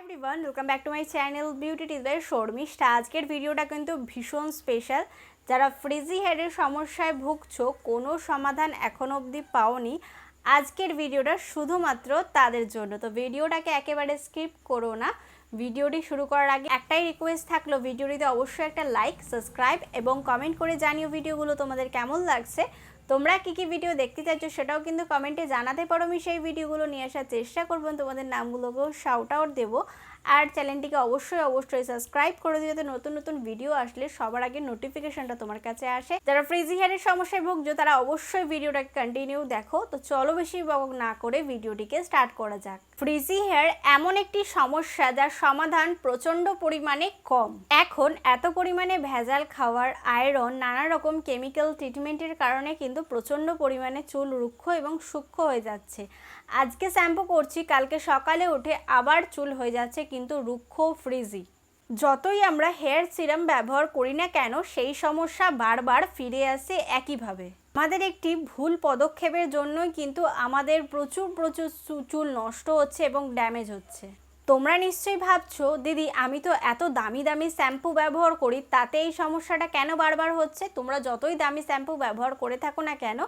Everyone welcome back to my channel beauties by Sharmishtha আজকের ভিডিওটা কিন্তু ভীষণ স্পেশাল যারা ফ্রিজি হেডের সমস্যায় ভুগছো, কোনো সমাধান এখনও অবধি পাওনি। আজকের ভিডিওটা শুধুমাত্র তাদের জন্য। তো ভিডিওটাকে একেবারে স্কিপ করো না। ভিডিওটি শুরু করার আগে একটাই রিকোয়েস্ট থাকল ভিডিওটিতে অবশ্যই একটা লাইক সাবস্ক্রাইব এবং কমেন্ট করে জানিও ভিডিওগুলো তোমাদের কেমন লাগছে। তোমরা কী কী ভিডিও দেখতে চাইছো সেটাও কিন্তু কমেন্টে জানাতে পারো। আমি সেই ভিডিওগুলো নিয়ে আসার চেষ্টা করব। তোমাদের নামগুলোকেও শাউট আউট দেবো। আর চ্যানেলটিকে অবশ্যই অবশ্যই সাবস্ক্রাইব করে দিও যাতে নতুন নতুন ভিডিও আসলে সবার আগে নোটিফিকেশনটা তোমার কাছে আসে। যারা ফ্রিজি হেয়ারের সমস্যায় ভুগছো, তারা অবশ্যই ভিডিওটাকে কন্টিনিউ দেখো। তো চলো বেশি বক না করে ভিডিওটিকে স্টার্ট করা যাক। ফ্রিজি হেয়ার এমন একটি সমস্যা যার সমাধান প্রচণ্ড পরিমাণে কম। এখন এত পরিমাণে ভেজাল খাওয়ার আয়রন নানা রকম কেমিক্যাল ট্রিটমেন্টের কারণে কিন্তু প্রচণ্ড পরিমাণে চুল রুক্ষ এবং সূক্ষ্ম হয়ে যাচ্ছে। আজকে শ্যাম্পু করছি, কালকে সকালে উঠে আবার চুল হয়ে যাচ্ছে কিন্তু রুক্ষ ফ্রিজি। যতই আমরা হেয়ার সিরাম ব্যবহার করি না কেন, সেই সমস্যা বারবার ফিরে আসে একইভাবে। আমাদের একটি ভুল পদক্ষেপের জন্যই কিন্তু আমাদের প্রচুর প্রচুর চুল নষ্ট হচ্ছে এবং ড্যামেজ হচ্ছে। তোমরা নিশ্চয়ই ভাবছ, দিদি, আমি তো এত দামি দামি শ্যাম্পু ব্যবহার করি, তাতে এই সমস্যাটা কেন বারবার হচ্ছে? তোমরা যতই দামি শ্যাম্পু ব্যবহার করে থাকো না কেন,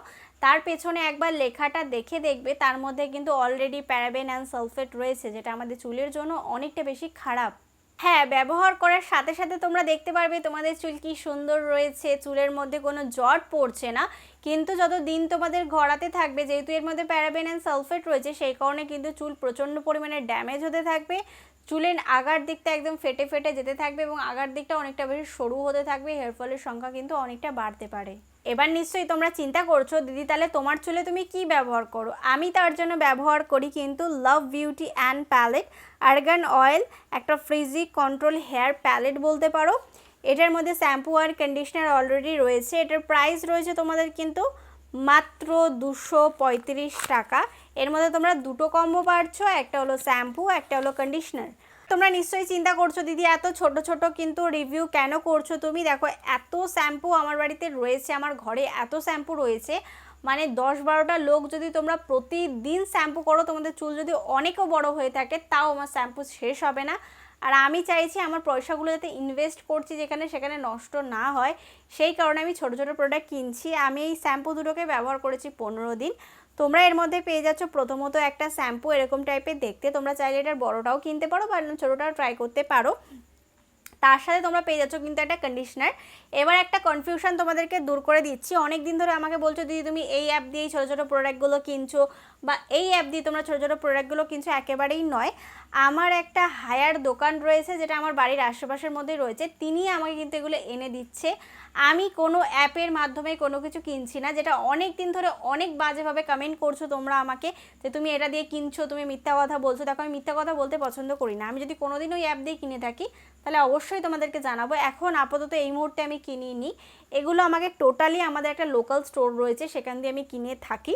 তার পেছনে একবার লেখাটা দেখে দেখবে, তার মধ্যে কিন্তু অলরেডি প্যারাবেন অ্যান্ড সালফেট রয়েছে, যেটা আমাদের চুলের জন্য অনেকটা বেশি খারাপ। হ্যাঁ ব্যবহার করার সাথে সাথে তোমরা দেখতে পারবে তোমাদের চুল কি সুন্দর রয়েছে, চুলের মধ্যে কোনো জট পড়ছে না। কিন্তু যত দিন তোমাদের ঘোরাতে থাকবে, যেহেতু এর মধ্যে প্যারাবেন অ্যান্ড সালফেট রয়েছে, সেই কারণে কিন্তু চুল প্রচণ্ড পরিমাণে ড্যামেজ হতে থাকবে। চুলের আগার দিকটা একদম ফেটে ফেটে যেতে থাকবে এবং আগার দিকটা অনেকটা বেশি সরু হতে থাকবে হেয়ার ফলের সংখ্যা কিন্তু অনেকটা বাড়তে পারে। এবার নিশ্চয়ই তোমরা চিন্তা করছ, দিদি, তাহলে তোমার চুলে তুমি কি ব্যবহার করো? আমি তার জন্য ব্যবহার করি কিন্তু love beauty and planet argan oil একটা ফ্রিজি কন্ট্রোল হেয়ার প্যালেট বলতে পারো। এটার মধ্যে শ্যাম্পু আর কন্ডিশনার অলরেডি রয়েছে। এটার প্রাইস রয়েছে তোমাদের কিন্তু মাত্র দুশো পঁয়ত্রিশ টাকা। এর মধ্যে তোমরা দুটো কম্বো পাচ্ছ একটা হলো শ্যাম্পু একটা হলো কন্ডিশনার তোমরা নিশ্চয়ই চিন্তা করছ, দিদি। এত ছোট ছোট কিন্তু রিভিউ কেন করছ তুমি? দেখো, এত শ্যাম্পু আমার বাড়িতে রয়েছে, আমার ঘরে এত শ্যাম্পু রয়েছে। মানে দশ বারোটা লোক যদি তোমরা প্রতিদিন শ্যাম্পু করো, তোমাদের চুল যদি অনেকও বড় হয়ে থাকে, তাও আমার শ্যাম্পু শেষ হবে না। আর আমি চাইছি আমার পয়সাগুলো যাতে ইনভেস্ট করছি যেখানে সেখানে নষ্ট না হয়, সেই কারণে আমি ছোটো ছোটো প্রোডাক্ট কিনছি। আমি এই শ্যাম্পু দুটোকে ব্যবহার করেছি পনেরো দিন। তোমরা এর মধ্যে পেয়ে যাচ্ছ প্রথমত একটা শ্যাম্পু এরকম টাইপের দেখতে। তোমরা চাইলে এটার বড়টাও কিনতে পারো বা ছোটোটাও ট্রাই করতে পারো। তার সাথে তোমরা পেয়ে যাচ্ছ কিন্তু একটা কন্ডিশনার এবার একটা কনফিউশন তোমাদেরকে দূর করে দিচ্ছি। অনেক দিন ধরে আমাকে বলছো, দিদি, তুমি এই অ্যাপ দিয়েই ছোটো ছোটো প্রোডাক্টগুলো কিনছো। বা এই অ্যাপ দিয়ে তোমরা ছোটো ছোটো প্রোডাক্টগুলো কিনছো একেবারেই নয়। আমার একটা হায়ার দোকান রয়েছে যেটা আমার বাড়ির আশেপাশের মধ্যেই রয়েছে। তিনি আমাকে কিন্তু এগুলো এনে দিচ্ছে। আমি কোনো অ্যাপের মাধ্যমে কোনো কিছু কিনছি না, যেটা অনেক দিন ধরে অনেক বাজেভাবে কমেন্ট করছ তোমরা আমাকে যে তুমি এটা দিয়ে কিনছো, তুমি মিথ্যা কথা বলছো। দেখো, আমি মিথ্যা কথা বলতে পছন্দ করি না। আমি যদি কোনোদিন ওই অ্যাপ দিয়ে কিনে থাকি, তাহলে অবশ্যই তোমাদেরকে জানাব। এখন আপাতত এই মুহূর্তে আমি কিনিনি। এগুলো আমাকে টোটালি আমাদের একটা লোকাল স্টোর রয়েছে, সেখান দিয়ে আমি কিনে থাকি।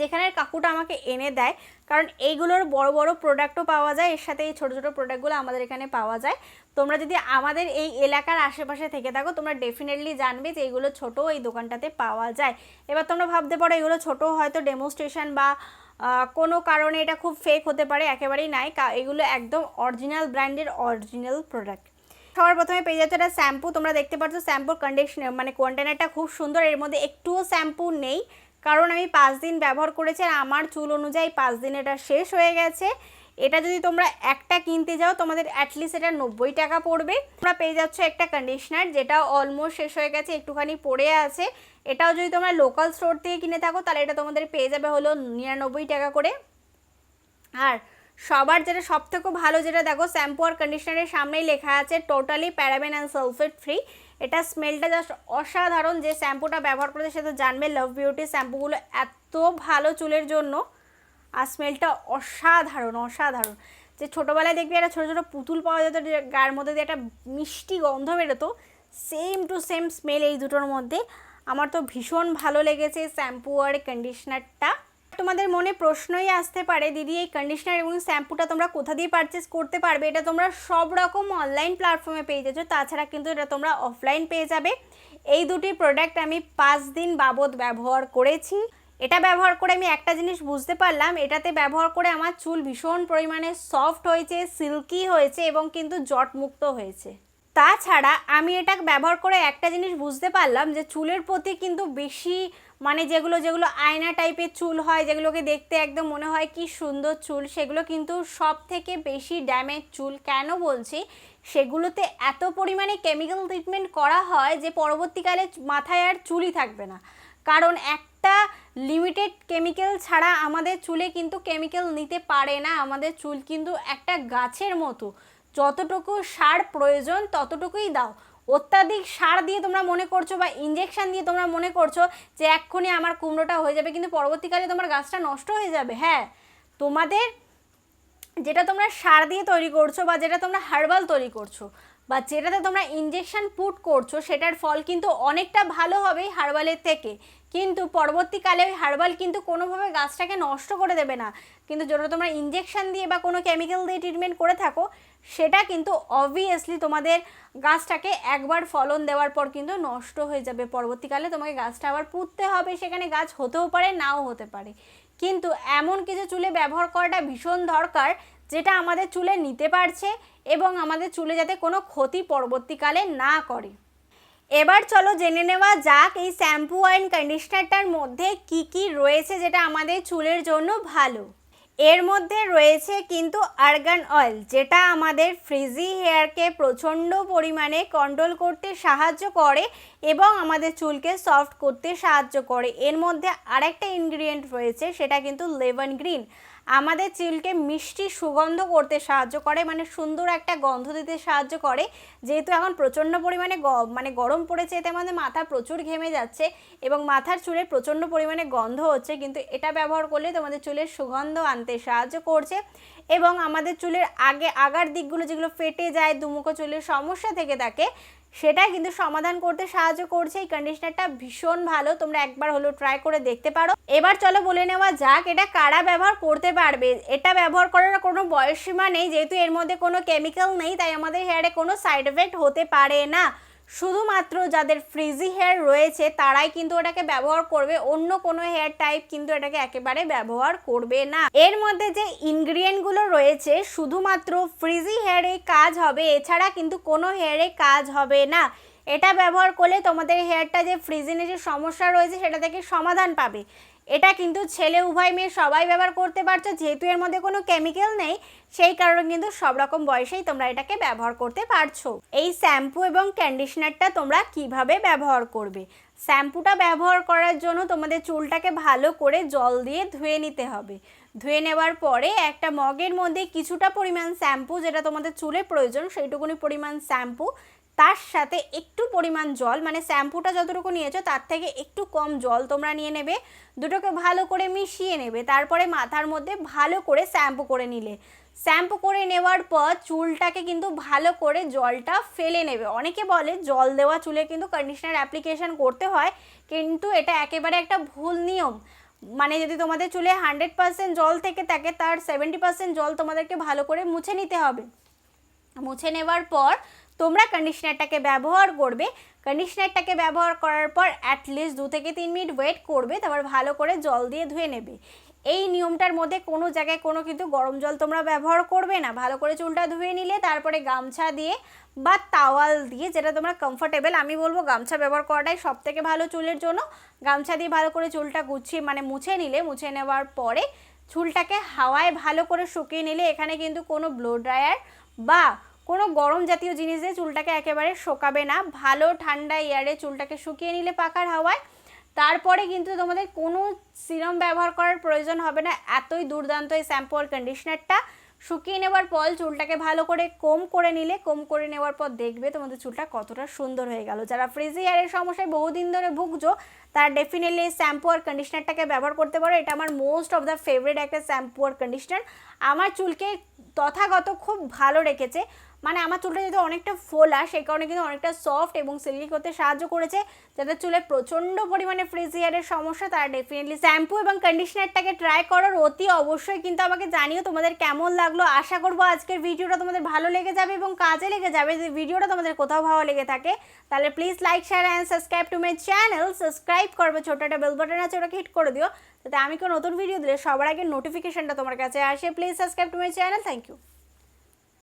যেখানে কাকুটা আমাকে এনে দেয়, কারণ এইগুলোর বড় বড় প্রোডাক্টও পাওয়া যায়, এর সাথে এই ছোটো ছোটো প্রোডাক্টগুলো আমাদের এখানে পাওয়া যায়। তোমরা যদি আমাদের এই এলাকার আশেপাশে থেকে থাকো, তোমরা ডেফিনেটলি জানবে যে এইগুলো ছোট এই দোকানটাতে পাওয়া যায়। এবার তোমরা ভাবতে পারো, এগুলো ছোট হয়তো ডেমোস্ট্রেশন বা কোনো কারণে এটা খুব ফেক হতে পারে, একেবারেই নাই। এগুলো একদম অরিজিনাল ব্র্যান্ডের অরিজিনাল প্রোডাক্ট সবার প্রথমে পেয়ে যাচ্ছে একটা শ্যাম্পু, তোমরা দেখতে পাচ্ছ শ্যাম্পুর কন্ডিশনার মানে কন্টেনারটা খুব সুন্দর, এর মধ্যে একটুও শ্যাম্পু নেই। কারণ আমি পাঁচ দিন ব্যবহার করেছি আর আমার চুল অনুযায়ী পাঁচ দিন এটা শেষ হয়ে গেছে। এটা যদি তোমরা একটা কিনতে যাও, তোমাদের অ্যাটলিস্ট এটা নব্বই টাকা পড়বে। তোমরা পেয়ে যাচ্ছ একটা কন্ডিশনার যেটা অলমোস্ট শেষ হয়ে গেছে, একটুখানি পড়ে আছে। এটাও যদি তোমরা লোকাল স্টোর থেকে কিনে থাকো, তাহলে এটা তোমাদের পেয়ে যাবে হলো নিরানব্বই টাকা করে। আর সবার যেটা সব থেকে ভালো যেটা দেখো, শ্যাম্পু আর কন্ডিশনারের সামনেই লেখা আছে totally paraben and sulphate free এটা স্মেলটা জাস্ট অসাধারণ যে শ্যাম্পুটা ব্যবহার করতে সে তো জানবে লাভ বিউটি শ্যাম্পুগুলো এত ভালো চুলের জন্য। আর স্মেলটা অসাধারণ অসাধারণ। যে ছোটোবেলায় দেখবি একটা ছোটো ছোটো পুতুল পাওয়া যেত, যে গায়ের মধ্যে দিয়ে একটা মিষ্টি গন্ধ বেরোতো সেম টু সেম স্মেল এই দুটোর মধ্যে। আমার তো ভীষণ ভালো লেগেছে শ্যাম্পু আর কন্ডিশনারটা তোমাদের মনে প্রশ্নই আসতে পারে, দিদি, এই কন্ডিশনার এবং শ্যাম্পুটা তোমরা কোথা দিয়ে পারচেস করতে পারবে? এটা তোমরা সব রকম অনলাইন প্ল্যাটফর্মে পেয়ে যাচ্ছ। তাছাড়া কিন্তু এটা তোমরা অফলাইন পেয়ে যাবে। এই দুটি প্রোডাক্ট আমি পাঁচ দিন বাবদ ব্যবহার করেছি। এটা ব্যবহার করে আমি একটা জিনিস বুঝতে পারলাম, এটাতে ব্যবহার করে আমার চুল ভীষণ পরিমাণে সফট হয়েছে সিল্কি হয়েছে এবং কিন্তু জটমুক্ত হয়েছে। তাছাড়া আমি এটা ব্যবহার করে একটা জিনিস বুঝতে পারলাম যে চুলের প্রতি কিন্তু বেশি মানে যেগুলো যেগুলো আয়না টাইপের চুল হয়, যেগুলোকে দেখতে একদম মনে হয় কি সুন্দর চুল, সেগুলো কিন্তু সব থেকে বেশি ড্যামেজ চুল। কেন বলছি? সেগুলোতে এত পরিমাণে কেমিক্যাল ট্রিটমেন্ট করা হয় যে পরবর্তীকালে মাথায় আর চুলই থাকবে না। কারণ একটা লিমিটেড কেমিক্যাল ছাড়া আমাদের চুলে কিন্তু কেমিক্যাল নিতে পারে না। আমাদের চুল কিন্তু একটা গাছের মতো। যতটুকু সার প্রয়োজন, ততটুকুই দাও। অত্যাধিক সার দিয়ে তোমরা মনে করছ বা ইঞ্জেকশান দিয়ে তোমরা মনে করছ যে এক্ষুনি আমার কুমড়োটা হয়ে যাবে, কিন্তু পরবর্তীকালে তোমার গাছটা নষ্ট হয়ে যাবে। হ্যাঁ তোমাদের যেটা তোমরা সার দিয়ে তৈরি করছ বা যেটা তোমরা হার্বাল তৈরি করছ বা যেটাতে তোমরা ইঞ্জেকশন পুট করছ, সেটার ফল কিন্তু অনেকটা ভালো হবে হার্বালের থেকে। কিন্তু পরবর্তীকালে ওই হার্বাল কিন্তু কোনোভাবে গাছটাকে নষ্ট করে দেবে না। কিন্তু যেটা তোমরা ইঞ্জেকশন দিয়ে বা কোনো কেমিক্যাল দিয়ে ট্রিটমেন্ট করে থাকো, সেটা কিন্তু অবভিয়াসলি তোমাদের গাছটাকে একবার ফলন দেওয়ার পর কিন্তু নষ্ট হয়ে যাবে। পরবর্তীকালে তোমাকে গাছটা আবার পুঁততে হবে, সেখানে গাছ হতেও পারে, নাও হতে পারে। কিন্তু এমন কিছু চুলে ব্যবহার করাটা ভীষণ দরকার যেটা আমাদের চুলে নিতে পারছে এবং আমাদের চুলে যাতে কোনো ক্ষতি পরবর্তীকালে না করে। এবার চলো জেনে নেওয়া যাক এই শ্যাম্পু অ্যান্ড কন্ডিশনারটার মধ্যে কি কি রয়েছে যেটা আমাদের চুলের জন্য ভালো। এর মধ্যে রয়েছে কিন্তু আর্গান অয়েল যেটা আমাদের ফ্রিজি হেয়ারকে প্রচণ্ড পরিমাণে কন্ট্রোল করতে সাহায্য করে এবং আমাদের চুলকে সফট করতে সাহায্য করে। এর মধ্যে আরেকটা ইনগ্রিডিয়েন্ট রয়েছে, সেটা কিন্তু লেমন গ্রিন আমাদের চুলকে মিষ্টি সুগন্ধ করতে সাহায্য করে মানে সুন্দর একটা গন্ধ দিতে সাহায্য করে। যেহেতু এখন প্রচণ্ড পরিমাণে মানে গরম পড়েছে, এতে আমাদের মাথা প্রচুর ঘেমে যাচ্ছে এবং মাথার চুলের প্রচণ্ড পরিমাণে গন্ধ হচ্ছে, কিন্তু এটা ব্যবহার করলে তোমাদের চুলের সুগন্ধ আনতে সাহায্য করছে। এবং আমাদের চুলের আগে, আগার দিকগুলো যেগুলো ফেটে যায়, দুমুখো চুলের সমস্যা থেকে থাকে সেটা কিন্তু সমাধান করতে সাহায্য করছে। এই কন্ডিশনারটা ভীষণ ভালো, তোমরা একবার হলো ট্রাই করে দেখতে পারো। এবার চলো বলে নেওয়া যাক, এটা কারা ব্যবহার করতে পারবে? এটা ব্যবহার করার কোনো বয়সসীমা নেই, যেহেতু এর মধ্যে কোনো কেমিক্যাল নেই, তাই আমাদের হেয়ারে কোনো সাইড এফেক্ট হতে পারে না। শুধুমাত্র যাদের ফ্রিজি হেয়ার রয়েছে, তারাই কিন্তু এটাকে ব্যবহার করবে। অন্য কোনো হেয়ার টাইপ কিন্তু এটাকে একেবারে ব্যবহার করবে না। এর মধ্যে যে ইনগ্রিডিয়েন্টগুলো রয়েছে, শুধুমাত্র ফ্রিজি হেয়ারে কাজ হবে, এছাড়া কিন্তু কোনো হেয়ারে কাজ হবে না। এটা ব্যবহার করলে তোমাদের হেয়ারটা যে ফ্রিজিনেসের সমস্যা রয়েছে, সেটা থেকে সমাধান পাবে। এটা কিন্তু ছেলে উভয় মেয়ে সবাই ব্যবহার করতে পারছ, যেহেতু এর মধ্যে কোনো কেমিক্যাল নেই, সেই কারণে কিন্তু সব রকম বয়সেই তোমরা এটাকে ব্যবহার করতে পারছ। এই শ্যাম্পু এবং কন্ডিশনারটা তোমরা কীভাবে ব্যবহার করবে? শ্যাম্পুটা ব্যবহার করার জন্য তোমাদের চুলটাকে ভালো করে জল দিয়ে ধুয়ে নিতে হবে। ধুয়ে নেওয়ার পরে একটা মগের মধ্যে কিছুটা পরিমাণ শ্যাম্পু যেটা তোমাদের চুলে প্রয়োজন, সেইটুকুনি পরিমাণ শ্যাম্পু তার সাথে একটু পরিমাণ জল মানে শ্যাম্পুটা যতটুকু নিয়েছো তার থেকে একটু কম জল তোমরা নিয়ে নেবে। দুটোকে ভালো করে মিশিয়ে নেবে, তারপরে মাথার মধ্যে ভালো করে শ্যাম্পু করে নিলে। শ্যাম্পু করে নেওয়ার পর চুলটাকে কিন্তু ভালো করে জলটা ফেলে নেবে। অনেকে বলে জল দেওয়া চুলে কিন্তু কন্ডিশনার অ্যাপ্লিকেশান করতে হয়, কিন্তু এটা একেবারে একটা ভুল নিয়ম। মানে যদি তোমাদের চুলে হান্ড্রেড পার্সেন্ট জল থেকে থাকে, তার সেভেন্টি পার্সেন্ট জল তোমাদেরকে ভালো করে মুছে নিতে হবে। মুছে নেওয়ার পর তোমরা কন্ডিশনারটাকে ব্যবহার করবে। কন্ডিশনারটাকে ব্যবহার করার পর অ্যাটলিস্ট দু থেকে তিন মিনিট ওয়েট করবে, তারপর ভালো করে জল দিয়ে ধুয়ে নেবে। এই নিয়মটার মধ্যে কোনো জায়গায় কোনো কিন্তু গরম জল তোমরা ব্যবহার করবে না। ভালো করে চুলটা ধুয়ে নিলে, তারপরে গামছা দিয়ে বা তাওয়াল দিয়ে, যেটা তোমরা কমফোর্টেবল আমি বলব গামছা ব্যবহার করাটাই সব থেকে ভালো চুলের জন্য। গামছা দিয়ে ভালো করে চুলটা গুছিয়ে মানে মুছে নিলে, মুছে নেওয়ার পরে চুলটাকে হাওয়ায় ভালো করে শুকিয়ে নিলে, এখানে কিন্তু কোনো ব্লো ড্রায়ার বা কোনো গরম জাতীয় জিনিস দিয়ে চুলটাকে একেবারে শোকাবে না। ভালো ঠান্ডা এয়ারে চুলটাকে শুকিয়ে নিলে পাকার হাওয়ায়। তারপরে কিন্তু তোমাদের কোনো সিরাম ব্যবহার করার প্রয়োজন হবে না। এতই দুর্দান্ত এই শ্যাম্পু আর কন্ডিশনারটা শুকিয়ে নেওয়ার পর চুলটাকে ভালো করে কম করে নিলে কম করে নেওয়ার পর দেখবে তোমাদের চুলটা কতটা সুন্দর হয়ে গেল। যারা ফ্রিজি হেয়ারের সমস্যায় বহুদিন ধরে ভুগছো, তারা ডেফিনেটলি এই শ্যাম্পু আর কন্ডিশনারটাকে ব্যবহার করতে পারো। এটা আমার মোস্ট অফ দ্য ফেভারিট একটা শ্যাম্পু আর কন্ডিশনার আমার চুলকে তথাগত খুব ভালো রেখেছে। মানে আমার চুলটা যেহেতু অনেকটা ফোলা, সেই কারণে কিন্তু অনেকটা সফট এবং সিল্কি করতে সাহায্য করেছে যাদের চুলে প্রচণ্ড পরিমাণে ফ্রিজি হেয়ারের সমস্যা, তারা ডেফিনেটলি শ্যাম্পু এবং কন্ডিশনারটাকে ট্রাই করার অতি অবশ্যই কিন্তু আমাকে জানিও তোমাদের কেমন লাগল। আশা করব আজকের ভিডিওটা তোমাদের ভালো লেগে যাবে এবং কাজে লেগে যাবে যদি ভিডিওটা তোমাদের কোথাও ভালো লেগে থাকে। তাহলে please like share and subscribe to my channel subscribe করবে ছোটো একটা বেল বাটন আছে, ওটাকে হিট করে দিও। যাতে আমি কোনো নতুন ভিডিও দিলে সবার আগে নোটিফিকেশনটা তোমার কাছে আসে। Please subscribe to my channel thank you